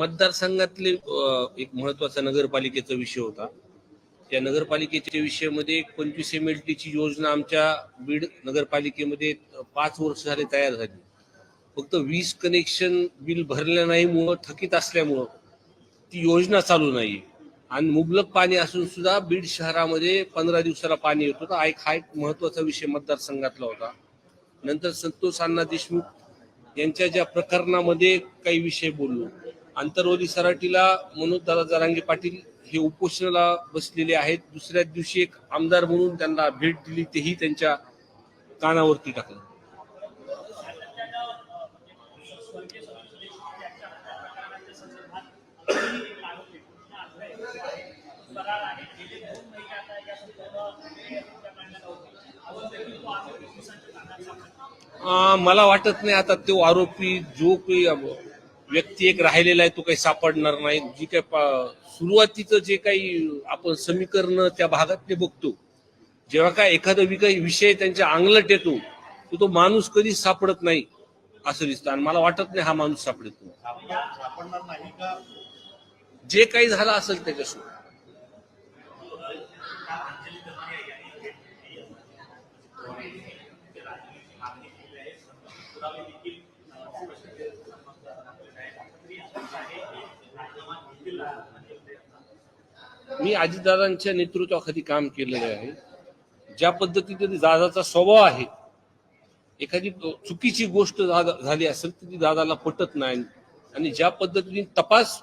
मतदारसंघातले एक महत्त्वाचा नगरपालिकेचा विषय होता. त्या नगरपालिकेच्या विषयामध्ये पंचवीस एम एल टीची योजना आमच्या बीड नगरपालिकेमध्ये पाच वर्ष झाले तयार झाली. फक्त वीज कनेक्शन बिल भरलं नाहीमुळं थकीत असल्यामुळं ती योजना चालू नाही आणि मुबलक पाणी असून सुद्धा बीड शहरामध्ये पंधरा दिवसाला पाणी येत होतं. एक हा एक महत्त्वाचा विषय मतदारसंघातला होता. नंतर संतोष अण्णा देशमुख यांच्या ज्या प्रकरणामध्ये काही विषय बोललो. आंतरवली सराटीला मनोज दादा जरांगे पाटील हे उपोषणाला बसलेले आहेत. दुसऱ्या दिवशी एक आमदार म्हणून त्यांना भेट दिली तेही त्यांच्या कानावरती टाकलं. मला वाटत नाही आता तो आरोपी जो काही व्यक्ती एक राहिलेला आहे तो काही सापडणार नाही. जी काही सुरुवातीचं जे काही आपण समीकरण त्या भागातले बघतो जेव्हा काय एखादा विकास विषय त्यांच्या अंगलट येतो तर तो माणूस कधीच सापडत नाही असं दिसतं. आणि मला वाटत नाही हा माणूस सापडत नाही. जे काही झालं असेल त्याच्यासोबत. मी अजितदादांच्या नेतृत्वाखाली काम केलेलं आहे. ज्या पद्धतीने दादाचा स्वभाव आहे एखादी चुकीची गोष्ट झाली असेल तर ती दादाला पटत नाही. आणि ज्या पद्धतीने तपास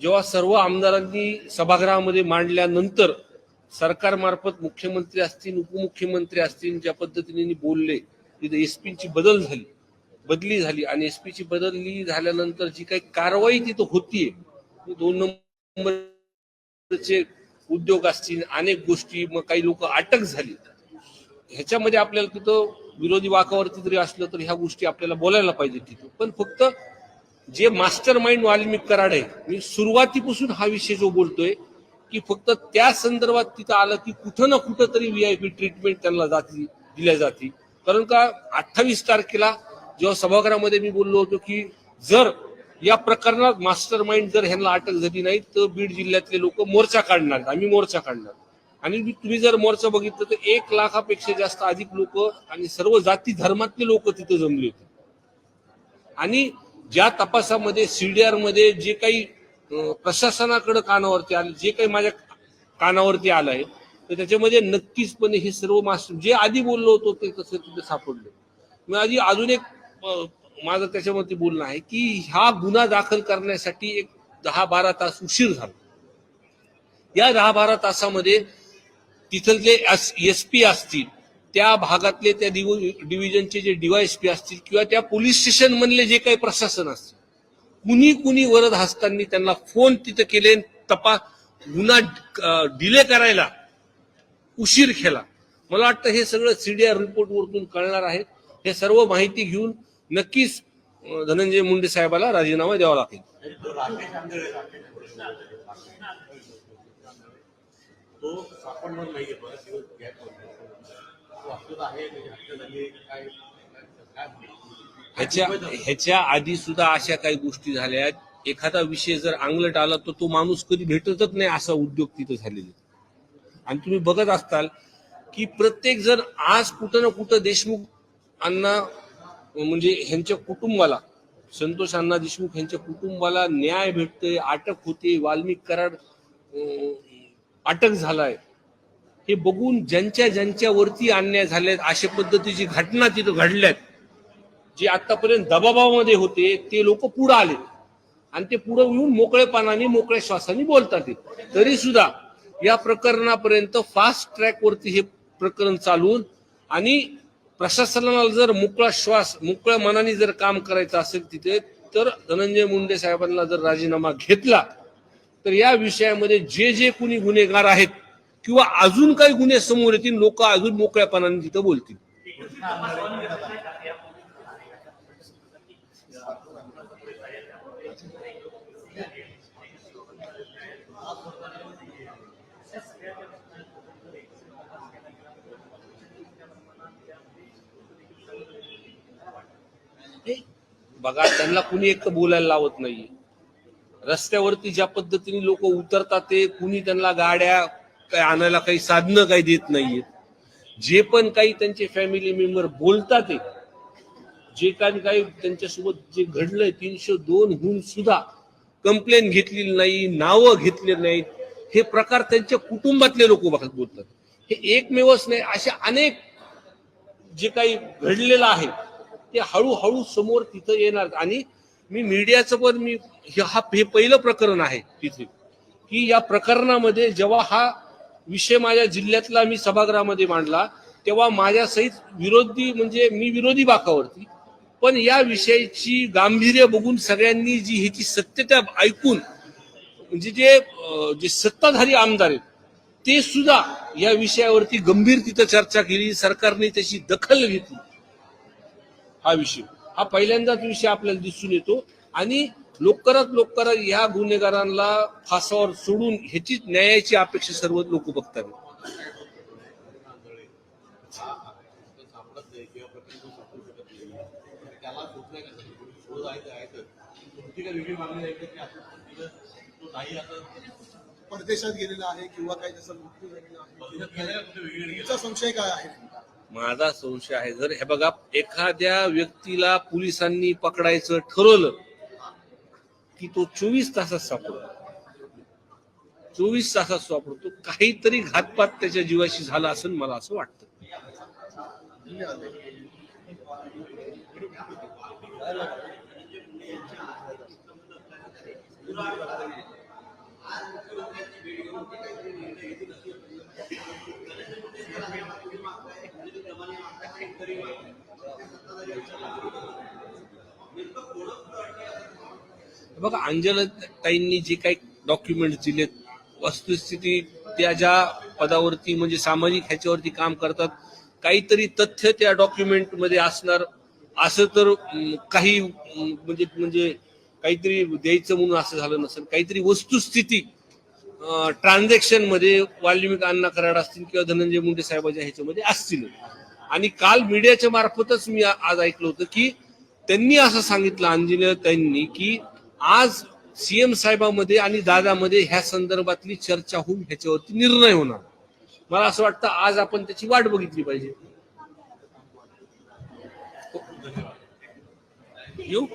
जेव्हा सर्व आमदारांनी सभागृहामध्ये मांडल्यानंतर सरकारमार्फत मुख्यमंत्री असतील उपमुख्यमंत्री असतील ज्या पद्धतीने बोलले तिथे एसपीची बदल झाली बदली झाली. आणि एसपीची बदलली झाल्यानंतर जी काही कारवाई तिथं होतीये ती दोन नंबरचे उद्योग असतील अनेक गोष्टी मग काही लोक अटक झाली. ह्याच्यामध्ये आपल्याला तिथं विरोधी वाकावरती जरी असलं तर ह्या गोष्टी आपल्याला बोलायला पाहिजे तिथं. पण फक्त जे मास्टर माइंड वाल्मिक कराड आहे मी सुरुवातीपासून हा विषय जो बोलतोय की फक्त त्या संदर्भात तिथं आलं की कुठं ना कुठं तरी पी ट्रीटमेंट त्यांना जाती दिल्या जाते. कारण का अठ्ठावीस तारखेला जेव्हा सभागृहामध्ये मी बोललो होतो की जर या प्रकरणात मास्टर माइंड जर ह्यांना अटक झाली नाही तर बीड जिल्ह्यातले लोक मोर्चा काढणार आम्ही मोर्चा काढणार. आणि तुम्ही जर मोर्चा बघितलं तर एक लाखापेक्षा जास्त अधिक लोक आणि सर्व जाती धर्मातले लोक तिथे जमले होते. आणि ज्या तपासामध्ये सीडीआरमध्ये जे काही प्रशासनाकडे कानावरती आले जे काही माझ्या कानावरती आलं आहे तर त्याच्यामध्ये नक्कीचपणे हे सर्व मास्टर जे आधी बोललो होतो ते तसे तिथे सापडले. मी आधी अजून एक माझं त्याच्यामध्ये बोलणं आहे की हा गुन्हा दाखल करण्यासाठी एक दहा बारा तास उशीर झाला. या दहा बारा तासामध्ये तिथले एस पी असतील त्या भागातले त्या डिव्हिजनचे जे डीवायएसपी असतील किंवा त्या पोलीस स्टेशन मधले जे काही प्रशासन असतील कुणी कुणी वरद हस्तांनी त्यांना फोन तिथे केले तपास गुन्हा डिले करायला उशीर केला. मला वाटतं हे सगळं सीडीआर रिपोर्ट वरतून कळणार आहे. हे सर्व माहिती घेऊन नक्कीच धनंजय मुंडे साहेबाला राजीनामा द्यावा लागेल. तो तो तो ह्याच्या ह्याच्या आधी सुद्धा अशा काही गोष्टी झाल्या एखादा विषय जर अंगलट आला तर तो माणूस कधी भेटतच नाही असा उद्योग तिथं झालेले आणि तुम्ही बघत असताल की प्रत्येक जण आज कुठं ना कुठं देशमुख अण्णा म्हणजे ह्यांच्या कुटुंबाला संतोष अण्णा देशमुख यांच्या कुटुंबाला न्याय भेटतोय अटक होते वाल्मिक कराड अटक झालाय. हे बघून ज्यांच्या ज्यांच्यावरती अन्याय झालेत अशा पद्धतीची घटना तिथं घडल्यात. जे आतापर्यंत दबावामध्ये होते ते लोक पुढे आले. आणि ते पुढे येऊन मोकळेपणाने मोकळ्या श्वासाने बोलतात तरी सुद्धा या प्रकरणापर्यंत फास्ट ट्रॅक वरती हे प्रकरण चालून आणि प्रशासनाला जर मोकळा श्वास मोकळ्या मनाने जर काम करायचं असेल तिथे तर धनंजय मुंडे साहेबांना जर राजीनामा घेतला तर या विषयामध्ये जे जे कुणी गुन्हेगार आहेत किंवा अजून काही गुन्हे समोर येतील लोक अजून मोकळ्यापणाने तिथं बोलतील. बघा त्यांना कुणी एक तर बोलायला लावत नाहीये. रस्त्यावरती ज्या पद्धतीने लोक उतरतात ते कुणी त्यांना गाड्या काय आणायला काही साधनं काही देत नाहीयेत. जे पण काही त्यांचे फॅमिली मेंबर बोलतात ते जे काही काही त्यांच्यासोबत जे घडलंय तीनशे दोन हून सुद्धा कंप्लेन घेतलेली नाही नावं घेतले नाहीत. हे प्रकार त्यांच्या कुटुंबातले लोक बोलतात. हे एकमेवच नाही अशा अनेक जे काही घडलेलं आहे ते हळूहळू समोर तिथं येणार. आणि मी मीडियाचं पण मी हा हे पहिलं प्रकरण आहे तिथे. की या प्रकरणामध्ये जेव्हा हा विषय माझ्या जिल्ह्यातला मी सभागृहामध्ये मांडला तेव्हा माझ्या सहित विरोधी म्हणजे मी विरोधी बाकावरती. पण या विषयाची गांभीर्य बघून सगळ्यांनी जी ह्याची सत्यता ऐकून म्हणजे जे जे सत्ताधारी आमदार आहेत ते सुद्धा या विषयावरती गंभीर तिथं चर्चा केली सरकारने त्याची दखल घेतली. हा विषय. हा पहिल्यांदाच विषय आपल्याला दिसून येतो. आणि लवकरात लवकर या गुन्हेगारांना फासावर सोडून ह्याचीच न्यायाची अपेक्षा सर्व लोक बघतात. परदेशात गेलेला आहे किंवा काही त्याचा मृत्यू झालेला आहे. संशय काय आहे माझा संशय आहे जर हे बघा एखाद्या व्यक्तीला पोलिसांनी पकडायचं ठरवलं की तो चोवीस तासात सापडतो. चोवीस तासात सापडतो काहीतरी घातपात त्याच्या जीवाशी झाला असं मला असं वाटतं. बघा बघा अंजलताईंनी जे काही डॉक्युमेंट दिलेत वस्तुस्थिती त्या ज्या पदावरती म्हणजे सामाजिक ह्याच्यावरती काम करतात काहीतरी तथ्य त्या डॉक्युमेंटमध्ये असणार असं तर काही म्हणजे म्हणजे काहीतरी द्यायचं म्हणून असं झालं नसेल काहीतरी वस्तुस्थिती ट्रान्झॅक्शनमध्ये वाल्मिक अण्णा कराड असतील किंवा धनंजय मुंडे साहेबांच्या ह्याच्यामध्ये असतील. आणि काल मीडियाच्या मार्फतच मी आज ऐकलं होतं की त्यांनी असं सांगितलं अंजनेय त्यांनी की आज सीएम साहेबांमध्ये आणि दादामध्ये ह्या संदर्भातली चर्चा होऊन ह्याच्यावरती निर्णय होणार. मला असं वाटतं आज आपण त्याची वाट बघितली पाहिजे. हो. येऊ?